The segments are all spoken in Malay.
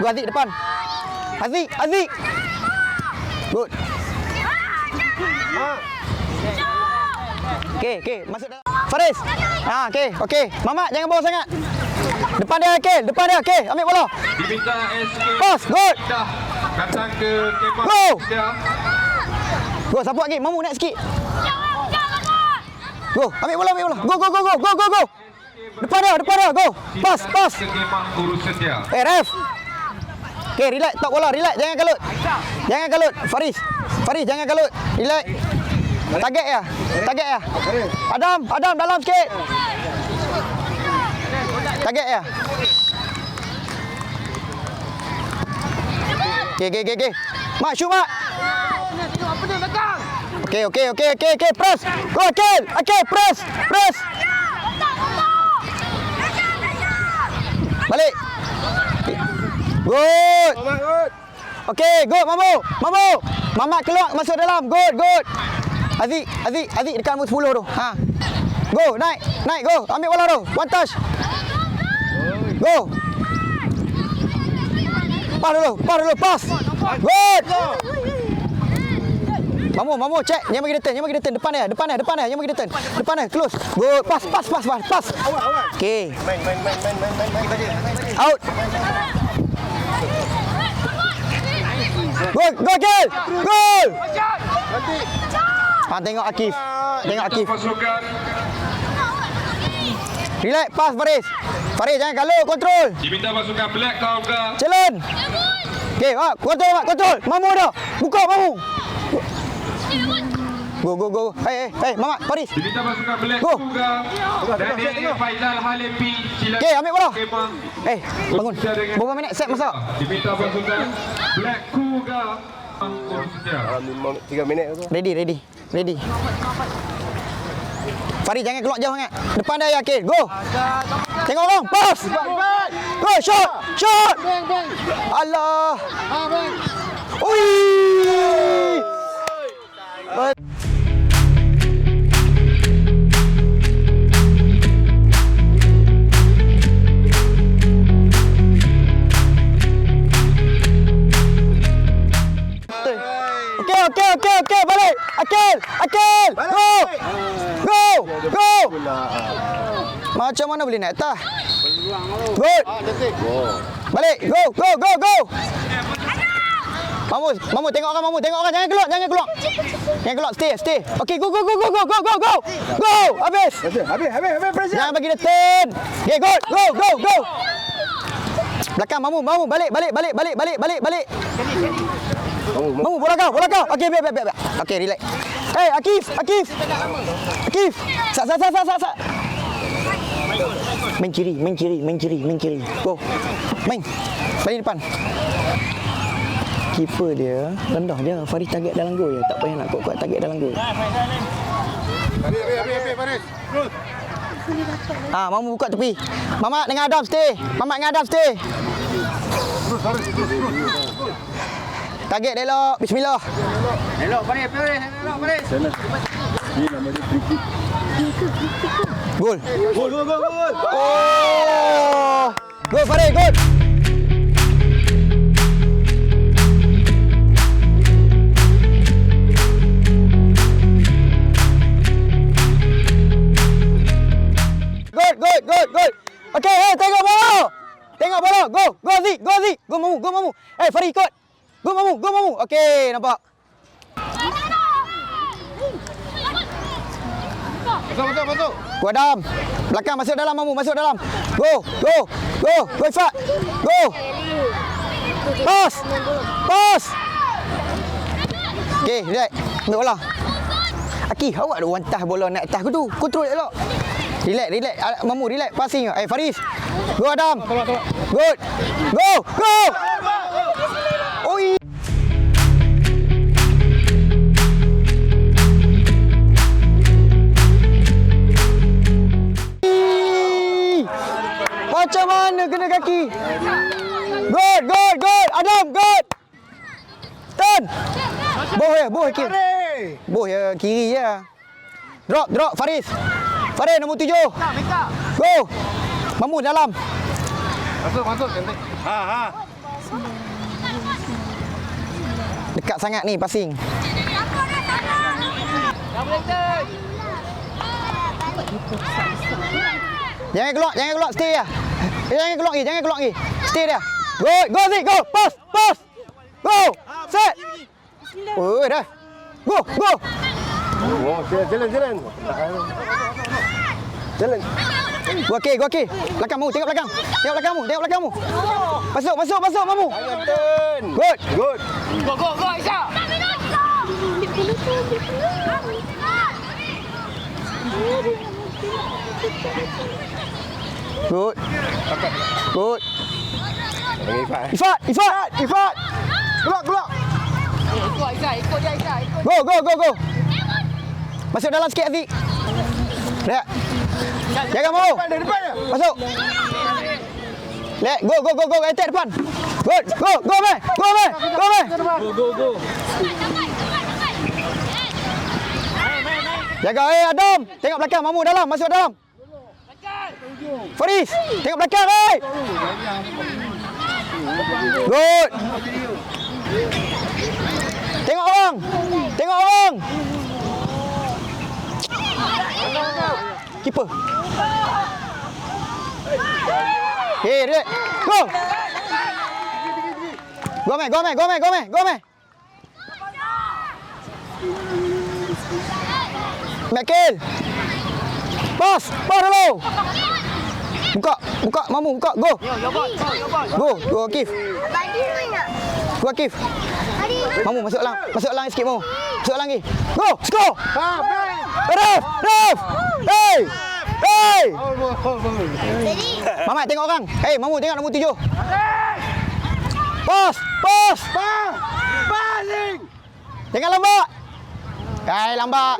Go Aziz depan. Aziz, Aziz. Good. Okey, okey, masuk dalam. Faris. Ha, okey, okey. Mamat jangan bawa sangat. Depan dia, Akil. Depan dia, okey. Ambil bola. Diminta SK Pas, good. datang ke kemah Go. Go, support lagi. Mamu naik sikit. Go, ambil bola, ambil bola. Go, go, go, go, go, go, go. Depan dia, depan dia. Go. Pas, pas. Ke kemah guru setia. Eh, ref. Okey, relax. Tok bola, relax. Jangan kalut. Jangan kalut. Faris. Faris, jangan kalut. Relax. Target ya. Target ya. Adam, Adam dalam sikit. Target ya. Okey, okey, okey, okey. Mak, shoot, Mak. Okey, okey, okey, okey, okey. Press. Go, Akil. Akil, press. Press. Balik. Good. Okey, good Mamu. Mamu. Mamat keluar masuk dalam. Good, good. Aziz, Aziz, Aziz dekat nombor 10 tu. Ha. Go, naik. Naik, go. Ambil bola tu. One touch. Go. Pas dulu, pas dulu, pas. Good. Mamu, Mamu, check. Jangan bagi dia turn, jangan bagi dia turn. Depan dia, depan dia, depan dia. Jangan bagi dia turn. Depan dia, close. Good. Pas, pas, pas, pas, pas. Okey. Out. Gol, gol, gol. Gol. Ha, tengok Akif. Tengok Akif. Pasukan Relax, pas Faris. Faris jangan kalut, kontrol. diminta pasukan Black Kauga. Jalan. Okey, ha, kontrol, kontrol. Mamu dah. Buka Mamu. Go, go, go. Hey, hey, hey, Mamat, Faris. Diminta pasukan Black Go. Kauga. Dari Faizal Halepi. Sila Okey, ambil bola. Eh, bangun. Berapa minit set masak? Diminta pasukan Black Cougar. Guru setia. Tiga minit tu. Ready, ready. Ready. Farid jangan keluar jauh sangat. Depan dia yakin. Go. Tengok orang. Pas. Go, shot. Shot. Allah. Ui. Okey, okey, okey, balik. Akil, Akil. Go. Go. Go. Macam mana boleh naik tah? Good. Balik. Go, go, go, go. Mamu, Mamu tengok orang Mamu, tengok orang jangan keluar, jangan keluar. Jangan keluar, stay, stay. Okey, go, go, go, go, go, go, go, go. Go, habis. Habis, habis, habis, pressure. Jangan bagi dia turn. Okay, good. Go, go, go. Belakang Mamu, Mamu, balik, balik, balik, balik, balik, balik, balik. Mamu, bola kau, bola kau. Okey, biar, biar, biar. Okey, relax. Hey, Akif, Akif. Akif. Sat, sat, sat, sat, sat. Main kiri, main kiri, main kiri, main kiri. Go. Main. Balik depan. Keeper dia rendah je. Faris target dalam gol je. Tak payah nak kuat-kuat target dalam gol. Habis, habis, Faris. Terus. Ah, Mamu buka tepi. Mamat dengan Adam stay. Mamat dengan Adam stay. Terus, Faris. Terus, terus. Target elok. Bismillah. Elok, Faris. Faris. Elok, Faris. Gol. Gol, gol, gol, gol. Oh. Gol Farid, gol. Gol, gol, gol, gol. Okey, eh tengok bola. Tengok bola. Go, go Zik, go Zik. Go Mamu, go Mamu. Eh Farid ikut. Go Mamu, go Mamu. Okey, nampak. Masuk, masuk, masuk. Go Adam. Belakang masuk dalam Mamu, masuk dalam. Go, go, go. Go Ifat. Go. Pas. Pas. Okey, relax. Ambil bola. Aki, awak ada wantah bola naik atas ke tu? Kontrol elok. Relax, relax. Ah, Mamu, relax. Passing. Eh, Faris. Go Adam. Good. Go, go. Oi. Macam mana kena kaki? Good, good, good. Adam, good. Turn. Boh ya, boh kiri. Boh ya, kiri ya. Drop, drop. Faris. Faris, nombor tujuh. Go. Mamu dalam. Masuk, masuk. Cantik. Ha, ha. Dekat sangat ni passing. Jangan keluar, jangan keluar, stay ya. Jangan keluar lagi, jangan keluar lagi. Stay dia. Go, go Zik, go. Pass, pass. Go. Set. Oh, dah. Go, go. Oh, jalan, jalan. Jalan. Go go okey. Belakang mu, tengok belakang. Tengok belakangmu, tengok belakangmu. Masuk, masuk, masuk, mamu. Good. Good. Good. Good. Panggil Ifat. Ifat, Ifat, Ifat. Keluar, keluar. Ikut Aisyah, ikut dia ikut. Go, go, go, go. Masuk dalam sikit, Aziz. Lihat. Jangan mau. Depan dia, depan dia. Masuk. Lihat, go, go, go, go. Attack depan. Good. Go, go, man. Go, man. Go, man. Jaga, eh, Adam. Tengok belakang, Mamu dalam. Masuk dalam. Faris, tengok belakang, eh. Good. Tengok orang. Tengok orang. Keeper. Hey, Red. Go. Go, man. Go, man. Go, man. Go, man. Go, man. Michael. Pas. Pas dulu. Buka. Buka. Mamu, buka. Go. Go. Go, Akif. Go, Akif. Mamu, masuk lang. Masuk lang sikit, Mamu. Masuk lang lagi. Go. Score. Ha. Ref. Ref. Hey. Hey. Mamat tengok orang. Hei, Mamu tengok nombor tujuh. Pas, pas. Pas. Passing. Jangan lambat. Hai, lambat.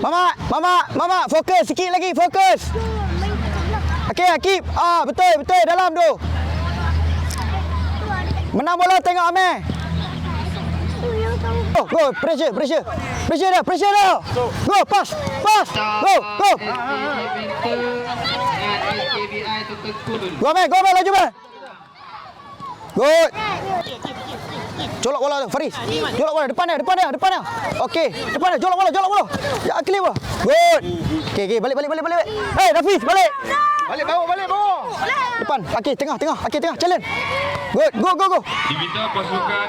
Mama, mama, mama, fokus sikit lagi, fokus. Okey, Akib. Ah, betul, betul dalam tu. Menang bola tengok Amir. Go, go, pressure, pressure. Pressure dah, pressure dah. Go, pass, pass. Go, go. Go, Amir, go, Amir, laju, Amir. Good. Colok bola tu, Faris. Colok bola depan dia, depan dia, depan dia. Okey, depan dia, colok bola, colok bola. Ya, clear bola. Good. Okey, okey, balik, balik, balik, balik. Hey, Rafiz, balik. Balik bawa, balik bawa. Depan. Okey, tengah, tengah. Okey, tengah. Challenge. Good. Go, go, go. Diminta pasukan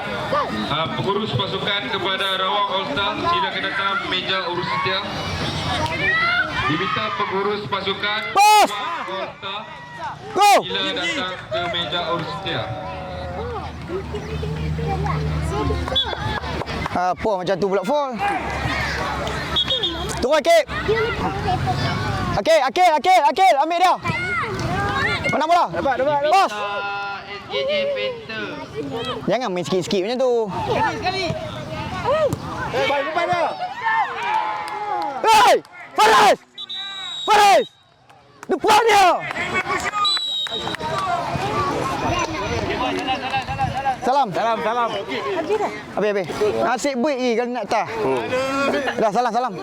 uh, pengurus pasukan kepada Rawang All Star sila ke datang meja urus setia. Diminta pengurus pasukan Pas. Rawang All Star Go. sila datang ke meja urus setia. Apa macam tu pula, Fall? Tunggu, Akib. Okey, Akil, Akil, Akil. Ambil dia. Menang bola. Dapat, dapat, dapat. Pas. SJJ Panther. Jangan main sikit-sikit macam tu. Eh, balik depan dia. Hey! Faris! Faris! Depan dia! Salam. Salam, salam. Habis, habis. Nasib baik ni kalau nak tak. Dah, salam, salam.